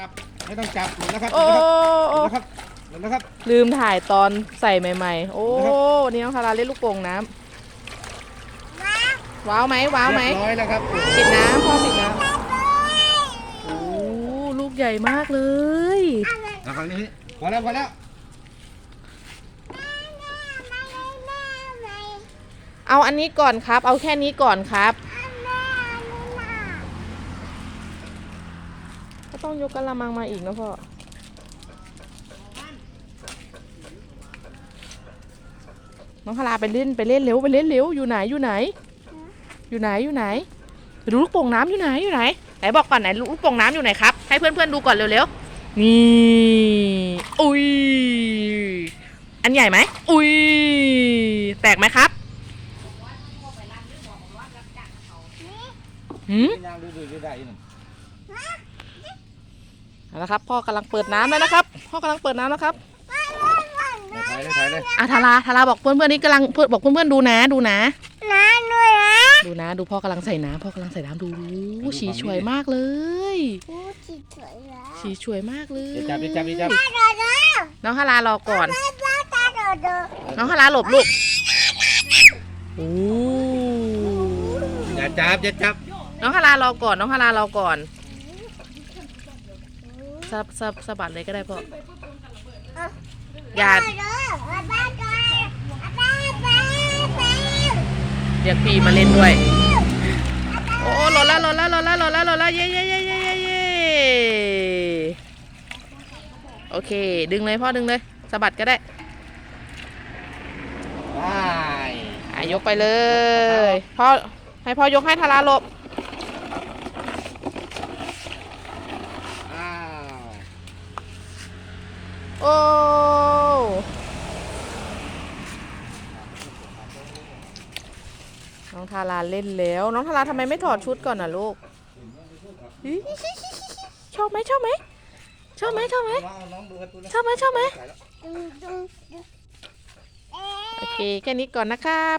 จับไม่ต้องจับหมดแล้วครับโอ้หมโอ้ดแล้วครับหมดแล้วครับลืมถ่ายตอนใส่ใหม่ๆ โอ้นะครับวันนี้น้องทาราเล่นลูกโป่งน้ำว้าวไหมว้าวไหมเรียบร้อยแล้วครับปิดน้ำพ่อปิดน้ำโอ้ลูกใหญ่มากเลย เอาฝั่งนี้พอแล้วพอแล้วเอาอันนี้ก่อนครับ เอาแค่นี้ก่อนครับ ก็ ต้องยกกระมังมาอีกนะพ่อน้องคาราไปเล่นไปเล่นเร็วไปเล่นเร็วอยู่ไหนอยู่ไหน อยู่ไหนอยู่ไหนไปดูลูกโป่งน้ำอยู่ไหนอยู่ไหนไหนบอกก่อนไหนลูกโป่งน้ำอยู่ไหนครับให้เพื่อนๆดูก่อนเร็วๆนี่อุ้ยอันใหญ่ไหมอุ้ยแตกไหมครับหืม นึ่งเอาละครับ พ่อกำลังเปิดน้ำแล้วนะครับ พ่อกำลังเปิดน้ำแล้วครับถ่ายเลยถ่ายเลยอะทาราทาราบอกเพื่อนเพื่อนๆนี่กำลังเพื่อนบอกเพื่อนเพื่อนๆดูนะดูนะ น้าด้วยนะดูนะ ดูพ่อกำลังใส่น้ำพ่อกำลังใส่น้ำดูสีสวยมากเลยพูดจิตสวยแล้วสีสวยมากเลยเดี๋ยวจับเดี๋ยวจับเดี๋ยวจับตาโดดน้องฮารารอก่อนตาตาโดดน้องฮาราหลบลูกโอ้อย่าจับอย่าจับ น้องฮารารอก่อน น้องฮารารอก่อน สะสะสะบัดเลยก็ได้พ่ออย่าตาโดดตาโดดตาโดดเรียกพี่มาเล่นด้วย โอ้หล่นละหล่นละหล่นละหล่นละหล่นละเย้เย้เย้เย้เย้เย้โอเค ดึงเลยพ่อดึงเลยสะบัดก็ได้ได้อะยกไปเลย พ่อให้พ่อยกให้ทาราหลบ อ้าว โอ้น้องทาราเล่นแล้ว น้องทาราทำไมไม่ถอดชุดก่อนน่ะลูก ชอบไหมชอบไหมชอบไหมชอบไหมชอบไหมชอบไหมโอเค แค่นี้ก่อนนะครับ